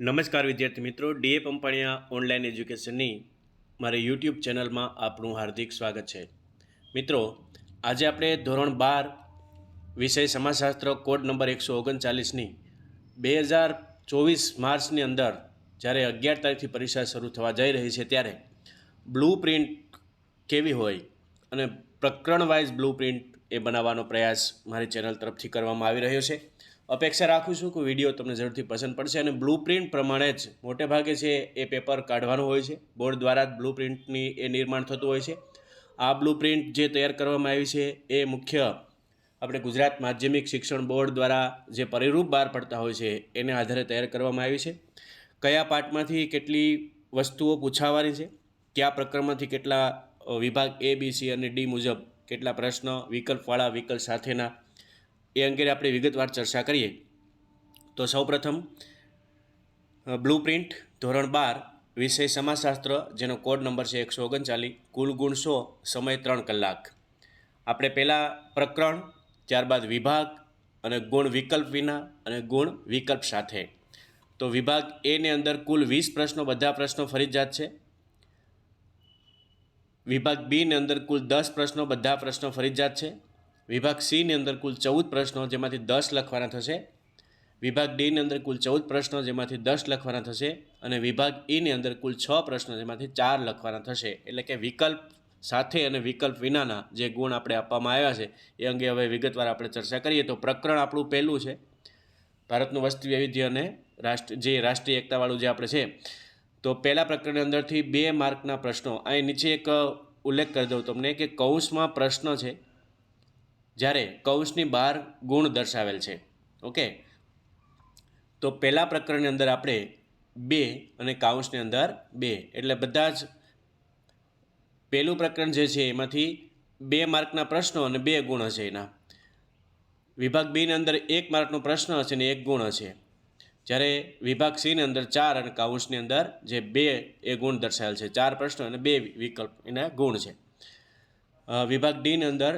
નમસ્કાર વિદ્યાર્થી મિત્રો, ડીએ પંપાણીયા ઓનલાઈન એજ્યુકેશનની મારી યુટ્યુબ ચેનલમાં આપનું હાર્દિક સ્વાગત છે. મિત્રો, આજે આપણે ધોરણ બાર વિષય સમાજશાસ્ત્ર કોડ નંબર એકસો ઓગણચાલીસની બે હજાર ચોવીસ માર્ચની અંદર જ્યારે અગિયાર તારીખથી પરીક્ષા શરૂ થવા જઈ રહી છે ત્યારે બ્લુ પ્રિન્ટ કેવી હોય અને પ્રકરણ વાઇઝ બ્લુ પ્રિન્ટ એ બનાવવાનો પ્રયાસ મારી ચેનલ તરફથી કરવામાં આવી રહ્યો છે. અપેક્ષા રાખું છું કે વીડિયો તમને જરૂરથી પસંદ પડશે અને બ્લુ પ્રિન્ટ પ્રમાણે જ મોટે ભાગે છે એ પેપર કાઢવાનું હોય છે. બોર્ડ દ્વારા જ બ્લુ પ્રિન્ટની એ નિર્માણ થતું હોય છે. આ બ્લુ પ્રિન્ટ જે તૈયાર કરવામાં આવી છે એ મુખ્ય આપણે ગુજરાત માધ્યમિક શિક્ષણ બોર્ડ દ્વારા જે પરિરૂપ બહાર પડતા હોય છે એને આધારે તૈયાર કરવામાં આવી છે. કયા પાઠમાંથી કેટલી વસ્તુઓ પૂછાવાની છે? કયા પ્રકરણમાંથી કેટલા વિભાગ એ બી સી અને ડી મુજબ કેટલા પ્રશ્ન, વિકલ્પવાળા વિકલ્પ સાથેના એ અંગે આપણે વિગતવાર ચર્ચા કરીએ. તો સૌપ્રથમ બ્લુ પ્રિન્ટ ધોરણ બાર, વિષય સમાજશાસ્ત્ર, જેનો કોડ નંબર છે એકસો ઓગણચાલીસ, કુલ ગુણ સો, સમય ત્રણ કલાક. આપણે પહેલાં પ્રકરણ, ત્યારબાદ વિભાગ અને ગુણ વિકલ્પ વિના અને ગુણ વિકલ્પ સાથે. તો વિભાગ એની અંદર કુલ વીસ પ્રશ્નો, બધા પ્રશ્નો ફરજિયાત છે. વિભાગ બીની અંદર કુલ દસ પ્રશ્નો, બધા પ્રશ્નો ફરજિયાત છે. વિભાગ સીની અંદર કુલ ચૌદ પ્રશ્નો જેમાંથી દસ લખવાના થશે. વિભાગ ડીની અંદર કુલ ચૌદ પ્રશ્નો જેમાંથી દસ લખવાના થશે અને વિભાગ ઈની અંદર કુલ છ પ્રશ્નો જેમાંથી ચાર લખવાના થશે. એટલે કે વિકલ્પ સાથે અને વિકલ્પ વિનાના જે ગુણ આપણે આપવામાં આવ્યા છે, એ અંગે હવે વિગતવાર આપણે ચર્ચા કરીએ. તો પ્રકરણ આપણું પહેલું છે. ભારતનું વસ્તી વૈવિધ્ય અને રાષ્ટ્ર, જે રાષ્ટ્રીય એકતાવાળું જે આપણે છે, તો પહેલા પ્રકરણની અંદરથી બે માર્કના પ્રશ્નો. અહીં નીચે એક ઉલ્લેખ કરી દઉં તમને કે કૌંસમાં પ્રશ્ન છે જ્યારે કૌંસની બહાર ગુણ દર્શાવેલ છે. ઓકે? તો પહેલા પ્રકરણની અંદર આપણે બે અને કાઉન્સની અંદર બે. એટલે બધા જ પહેલું પ્રકરણ જે છે એમાંથી બે માર્કના પ્રશ્નો અને બે ગુણ હશે એના. વિભાગ બીની અંદર એક માર્કનો પ્રશ્ન હશે અને એક ગુણ હશે. જ્યારે વિભાગ સીની અંદર ચાર અને કાઉન્સની અંદર જે બે એ ગુણ દર્શાવેલ છે. ચાર પ્રશ્નો અને બે વિકલ્પ એના ગુણ છે. વિભાગ ડીની અંદર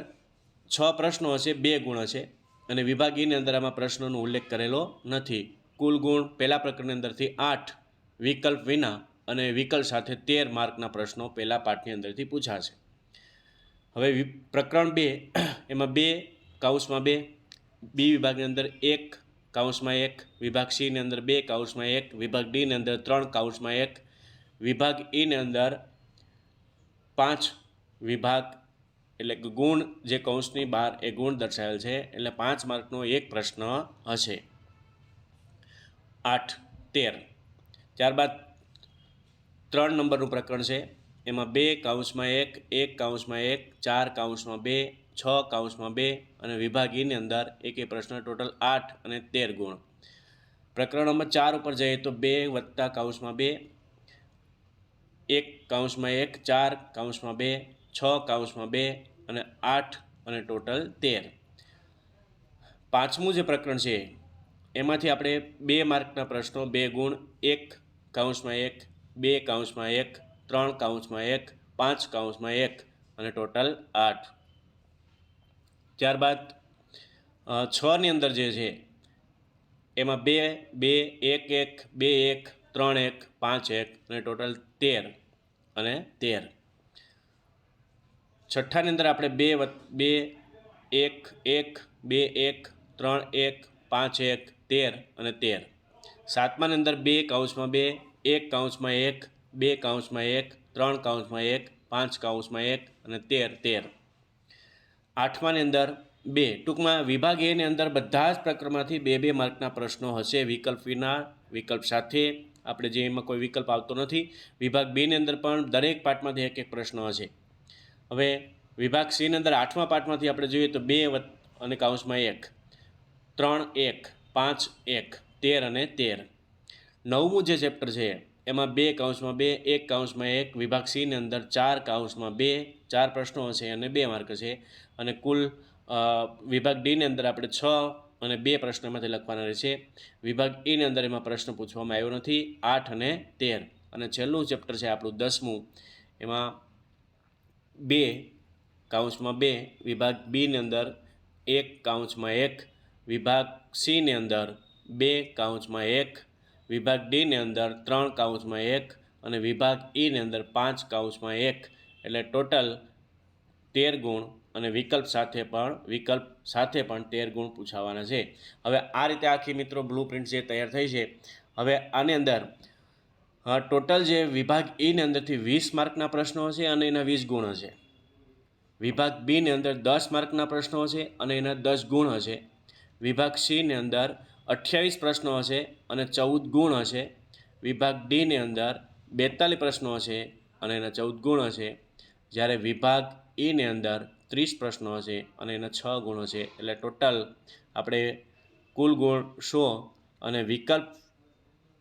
છ પ્રશ્નો હશે, બે ગુણ હશે. અને વિભાગ ઈની અંદર આમાં પ્રશ્નોનો ઉલ્લેખ કરેલો નથી. કુલ ગુણ પહેલા પ્રકરણની અંદરથી આઠ, વિકલ્પ વિના અને વિકલ્પ સાથે તેર માર્કના પ્રશ્નો પહેલા પાઠની અંદરથી પૂછાશે. હવે પ્રકરણ બે, એમાં બે, કાઉસમાં બે, બી વિભાગની અંદર એક કાઉન્સમાં એક, વિભાગ સીની અંદર બે કાઉન્સમાં એક, વિભાગ ડીની અંદર ત્રણ કાઉન્સમાં એક, વિભાગ ઈની અંદર પાંચ, વિભાગ એટલે ગુણ જે કૌંસની બહાર એ ગુણ દર્શાવેલ છે, એટલે પાંચ માર્કનો એક પ્રશ્ન હશે. આઠ, તેર. ત્યારબાદ ત્રણ નંબરનું પ્રકરણ છે, એમાં બે કાઉન્સમાં એક એક કાઉન્સમાં એક, ચાર કાઉન્સમાં બે, છ કાઉન્સમાં બે અને વિભાગીની અંદર એક એ પ્રશ્ન ટોટલ આઠ અને તેર ગુણ. પ્રકરણ નંબર ચાર ઉપર જઈએ તો બે વત્તા કાઉન્સમાં બે, એક કાઉન્સમાં એક, ચાર કાઉન્સમાં બે, છ કાઉન્સમાં બે અને આઠ અને ટોટલ તેર. પાંચમું જે પ્રકરણ છે, એમાંથી આપણે બે માર્કના પ્રશ્નો, બે ગુણ, એક કાઉન્સમાં એક, બે કાઉન્સમાં એક, ત્રણ કાઉન્સમાં એક, પાંચ કાઉન્સમાં એક અને ટોટલ આઠ. ત્યારબાદ છની અંદર જે છે, એમાં બે બે, એક એક, બે, એક, ત્રણ, એક, પાંચ, એક અને ટોટલ તેર અને તેર. છઠ્ઠાની અંદર આપણે બે બે, એક એક, બે, એક, ત્રણ, એક, પાંચ, એક, તેર અને તેર. સાતમાની અંદર બે કાઉન્સમાં બે, એક કાઉન્સમાં એક, બે કાઉન્સમાં એક, ત્રણ કાઉન્સમાં એક, પાંચ કાઉન્સમાં એક અને તેર તેર. આઠમાની અંદર બે. ટૂંકમાં વિભાગ એની અંદર બધા જ પ્રકરણમાંથી બે બે માર્કના પ્રશ્નો હશે. વિકલ્પ વિના, વિકલ્પ સાથે. આપણે જે એમાં કોઈ વિકલ્પ આવતો નથી. વિભાગ બેની અંદર પણ દરેક પાઠમાંથી એક એક પ્રશ્ન હશે. હવે વિભાગ સીની અંદર આઠમા પાઠમાંથી આપણે જોઈએ તો બે અને કાઉન્સમાં એક, ત્રણ એક, પાંચ એક, તેર અને તેર. નવમું જે ચેપ્ટર છે, એમાં બે કાઉન્સમાં બે, એક કાઉન્સમાં એક, વિભાગ સીની અંદર ચાર કાઉન્સમાં બે, ચાર પ્રશ્નો હશે અને બે માર્ક છે અને કુલ વિભાગ ડીની અંદર આપણે છ અને બે પ્રશ્નો એમાંથી લખવાના રહેશે. વિભાગ ઈની અંદર એમાં પ્રશ્ન પૂછવામાં આવ્યો નથી. આઠ અને તેર. અને છેલ્લું ચેપ્ટર છે આપણું દસમું. એમાં બે કાઉન્સમાં બે વિભાગ બીની અંદર એક કાઉન્સમાં એક, વિભાગ સીની અંદર બે કાઉન્સમાં એક, વિભાગ ડીની અંદર ત્રણ કાઉન્સમાં એક અને વિભાગ ઈની અંદર પાંચ કાઉન્સમાં એક. એટલે ટોટલ તેર ગુણ અને વિકલ્પ સાથે પણ, વિકલ્પ સાથે પણ તેર ગુણ પૂછાવાના છે. હવે આ રીતે આખી મિત્રો બ્લુ પ્રિન્ટ જે તૈયાર થઈ છે. હવે આની અંદર ટોટલ જે વિભાગ એની અંદરથી વીસ માર્કના પ્રશ્નો છે અને એના વીસ ગુણ હશે વિભાગ બીની અંદર દસ માર્કના પ્રશ્નો હશે અને એના દસ ગુણ હશે વિભાગ સીની અંદર અઠ્યાવીસ પ્રશ્નો હશે અને ચૌદ ગુણ હશે વિભાગ ડીની અંદર બેતાલીસ પ્રશ્નો હશે અને એના ચૌદ ગુણ હશે જ્યારે વિભાગ ઈની અંદર ત્રીસ પ્રશ્નો હશે અને એના છ ગુણ હશે એટલે ટોટલ આપણે કુલ ગુણ સો અને વિકલ્પ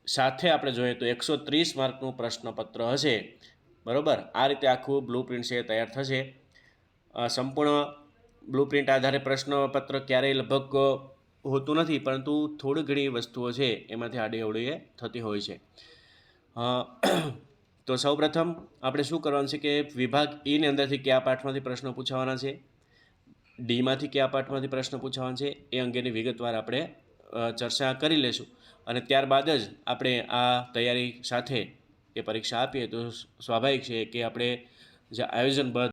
સાથે આપણે જોઈએ તો એકસો ત્રીસ માર્કનું પ્રશ્નપત્ર હશે. બરાબર? આ રીતે આખું બ્લુ પ્રિન્ટ છે તૈયાર થશે. સંપૂર્ણ બ્લુ પ્રિન્ટ આધારે પ્રશ્નપત્ર ક્યારેય લગભગ હોતું નથી, પરંતુ થોડી ઘણી વસ્તુઓ છે એમાંથી આડી એ થતી હોય છે. તો સૌપ્રથમ આપણે શું કરવાનું છે કે વિભાગ ઈની અંદરથી કયા પાઠમાંથી પ્રશ્નો પૂછાવાના છે? ડીમાંથી કયા પાઠમાંથી પ્રશ્ન પૂછાવાના છે? એ અંગેની વિગતવાર આપણે ચર્ચા કરી લેશું. અને ત્યારબાદ જ આપણે આ તૈયારી સાથે એ પરીક્ષા આપીએ તો સ્વાભાવિક છે કે આપણે જે આયોજનબદ્ધ